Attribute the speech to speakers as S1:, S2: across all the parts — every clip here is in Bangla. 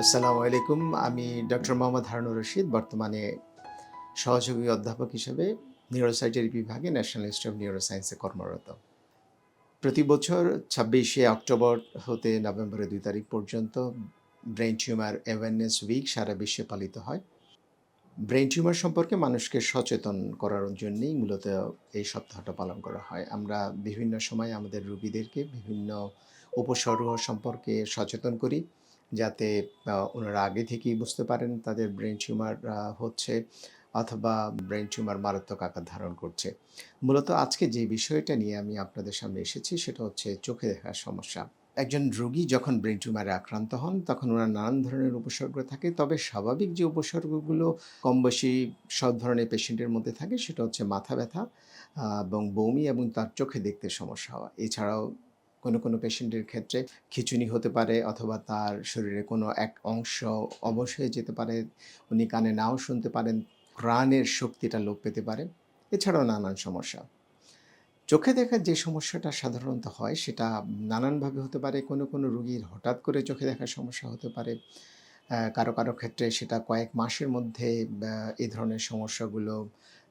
S1: আসসালামু আলাইকুম। আমি ডক্টর মোহাম্মদ হারুনুর রশিদ, বর্তমানে সহযোগী অধ্যাপক হিসেবে নিউরোসার্জারি বিভাগে ন্যাশনাল ইনস্টিটিউট অফ নিউরোসায়েন্সে কর্মরত। প্রতি বছর ছাব্বিশে অক্টোবর হতে নভেম্বরের দুই তারিখ পর্যন্ত ব্রেন টিউমার অ্যাওয়ারনেস উইক সারা বিশ্বে পালিত হয়। ব্রেন টিউমার সম্পর্কে মানুষকে সচেতন করার জন্যই মূলত এই সপ্তাহটা পালন করা হয়। আমরা বিভিন্ন সময় আমাদের রোগীদেরকে বিভিন্ন উপসর্গ সম্পর্কে সচেতন করি। যাতে ওনারা আগে থেকেই বুঝতে পারেন তাদের ব্রেন টিউমার হচ্ছে অথবা ব্রেন টিউমার মারাত্মক আকার ধারণ করছে। মূলত আজকে যে বিষয়টা নিয়ে আমি আপনাদের সামনে এসেছি সেটা হচ্ছে চোখে দেখার সমস্যা। একজন রোগী যখন ব্রেন টিউমারে আক্রান্ত হন তখন ওনার নানান ধরনের উপসর্গ থাকে, তবে স্বাভাবিক যে উপসর্গগুলো কম বেশি সব ধরনের পেশেন্টের মধ্যে থাকে সেটা হচ্ছে মাথা ব্যথা এবং বমি এবং তার চোখে দেখতে সমস্যা হওয়া। এছাড়াও কোনো কোনো পেশেন্টের ক্ষেত্রে খিঁচুনি হতে পারে অথবা তার শরীরে কোনো এক অংশ অবশ হয়ে যেতে পারে, উনি কানে নাও শুনতে পারেন, প্রাণের শক্তিটা লোপ পেতে পারে। এছাড়াও নানান সমস্যা। চোখে দেখার যে সমস্যাটা সাধারণত হয়, সেটা নানানভাবে হতে পারে, কোনো কোনো রুগীর হঠাৎ করে চোখে দেখার সমস্যা হতে পারে। কারও কারও ক্ষেত্রে সেটা কয়েক মাসের মধ্যে এই ধরনের সমস্যাগুলো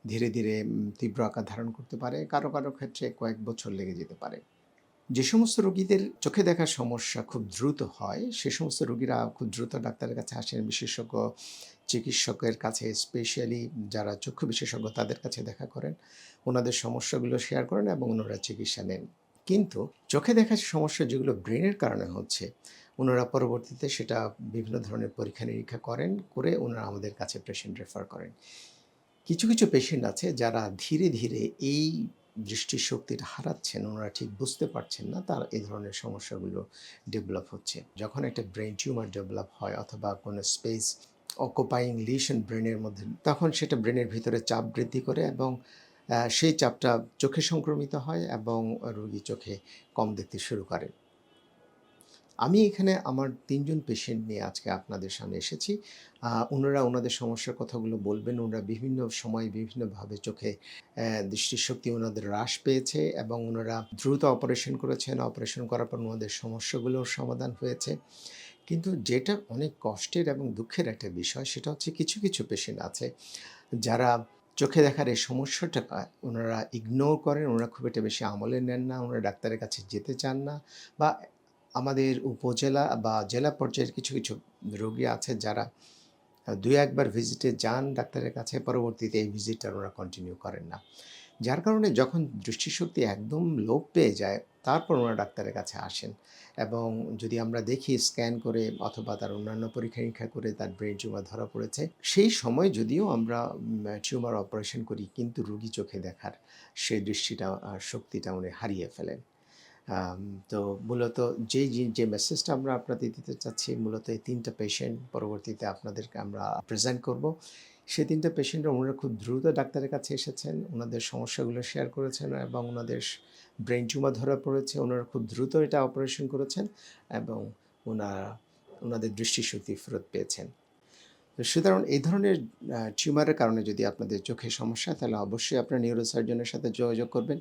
S1: ধীরে ধীরে তীব্র আকার ধারণ করতে পারে। কারও কারও ক্ষেত্রে কয়েক বছর লেগে যেতে পারে। যে সমস্ত রোগীদের চোখে দেখার সমস্যা খুব দ্রুত হয়, সে সমস্ত রোগীরা খুব দ্রুত ডাক্তারের কাছে আসেন, বিশেষজ্ঞ, চিকিৎসকের কাছে স্পেশালি যারা চক্ষু বিশেষজ্ঞ তাদের কাছে দেখা করেন, ওনাদের সমস্যাগুলো শেয়ার করেন এবং ওনারা চিকিৎসা নেন। কিন্তু চোখে দেখার সমস্যা যেগুলো ব্রেনের কারণে হচ্ছে, ওনারা পরবর্তীতে সেটা বিভিন্ন ধরনের পরীক্ষা নিরীক্ষা করেন, করে ওনারা আমাদের কাছে পেশেন্ট রেফার করেন। কিছু কিছু পেশেন্ট আছে যারা ধীরে ধীরে এই দৃষ্টিশক্তিটা হারাচ্ছেন, ওনারা ঠিক বুঝতে পারছেন না, তার এই ধরনের সমস্যাগুলো ডেভেলপ হচ্ছে। যখন একটা ব্রেন টিউমার ডেভেলপ হয় অথবা কোনো স্পেস অকুপাইং লিশন ব্রেনের মধ্যে, তখন সেটা ব্রেনের ভিতরে চাপ বৃদ্ধি করে এবং সেই চাপটা চোখে সংক্রমিত হয় এবং রোগী চোখে কম দেখতে শুরু করে। আমি এখানে আমার তিনজন পেশেন্ট নিয়ে আজকে আপনাদের সামনে এসেছি। ওনারা ওনাদের সমস্যার কথাগুলো বলবেন, ওনারা বিভিন্ন সময় বিভিন্নভাবে চোখে দৃষ্টিশক্তি, ওনাদের হ্রাস পেয়েছে এবং ওনারা দ্রুত অপারেশন করেছেন। অপারেশন করার পর ওনাদের সমস্যাগুলোর সমাধান হয়েছে। কিন্তু যেটা অনেক কষ্টের এবং দুঃখের একটা বিষয়, সেটা হচ্ছে কিছু কিছু পেশেন্ট আছে যারা চোখে দেখার এই সমস্যাটা ওনারা ইগনোর করেন, ওনারা খুব একটা বেশি আমলে নেন না, ওনারা ডাক্তারের কাছে যেতে চান না বা আমাদের উপজেলা বা জেলা পর্যায়ের কিছু কিছু রোগী আছে যারা দুই একবার ভিজিটে যান ডাক্তারের কাছে, পরবর্তীতে এই ভিজিটটা ওরা কন্টিনিউ করেন না। যার কারণে যখন দৃষ্টিশক্তি একদম লোপ পেয়ে যায়, তারপর ওনারা ডাক্তারের কাছে আসেন এবং যদি আমরা দেখি স্ক্যান করে অথবা তার অন্যান্য পরীক্ষা নিরীক্ষা করে তার ব্রেন টিউমার ধরা পড়েছে, সেই সময় যদিও আমরা টিউমার অপারেশন করি কিন্তু রুগী চোখে দেখার সেই দৃষ্টিটা শক্তিটা উনি হারিয়ে ফেলেন। তো মূলত যে যে- মেসেজটা আমরা আপনাদের দিতে চাচ্ছি, মূলত এই তিনটা পেশেন্ট পরবর্তীতে আপনাদেরকে আমরা প্রেজেন্ট করব। সেই তিনটা পেশেন্টরা ওনারা খুব দ্রুত ডাক্তারের কাছে এসেছেন, ওনাদের সমস্যাগুলো শেয়ার করেছেন এবং ওনাদের ব্রেন টিউমার ধরা পড়েছে। ওনারা খুব দ্রুত এটা অপারেশন করেছেন এবং ওনারা ওনাদের দৃষ্টিশক্তি ফেরত পেয়েছেন। তো সুতরাং এই ধরনের টিউমারের কারণে যদি আপনাদের চোখে সমস্যা তাহলে অবশ্যই আপনার নিউরোসার্জনের সাথে যোগাযোগ করবেন।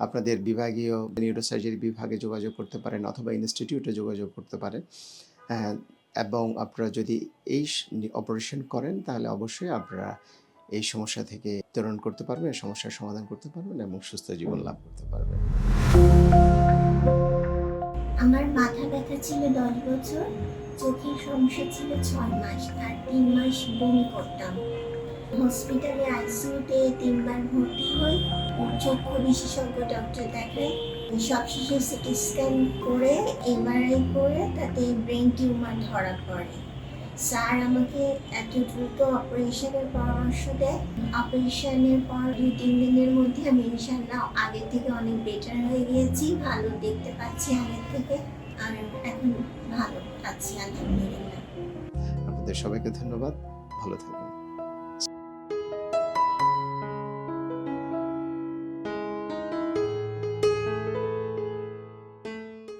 S1: আপনাদের বিভাগীয় নিউরোসার্জারি বিভাগে যোগাযোগ করতে পারেন অথবা ইনস্টিটিউটে যোগাযোগ করতে পারেন। আহ, এবং আপনারা যদি এই অপারেশন করেন তাহলে অবশ্যই আপনারা এই সমস্যা থেকে উত্তরণ করতে পারবেন সমস্যার সমাধান করতে পারবেন এবং সুস্থ জীবন লাভ করতে পারবেন।
S2: আমার মাথা ব্যথা ছিল দশ বছর চোখের সমস্যা ছিল ছয় মাস আর তিন মাস বমি করতাম। হসপিটালে আইসিইউতে তিনবার চক্ষু বিশেষজ্ঞ ডক্টর দেখাই সবশেষে সিটি স্ক্যান করে এমআরআই করে, তাতে ব্রেন টিউমার ধরা পড়ে। স্যার আমাকে এত দ্রুত অপারেশনের পরামর্শ দেয় অপারেশনের পর দুই তিন দিনের মধ্যে আমি ইনশাল্লাহ আগের থেকে অনেক বেটার হয়ে গিয়েছি, ভালো দেখতে পাচ্ছি আগের থেকে। আর এখন ভালো আছি, আলহামদুলিল্লাহ।
S1: আপনাদের সবাইকে ধন্যবাদ। ভালো থাকবেন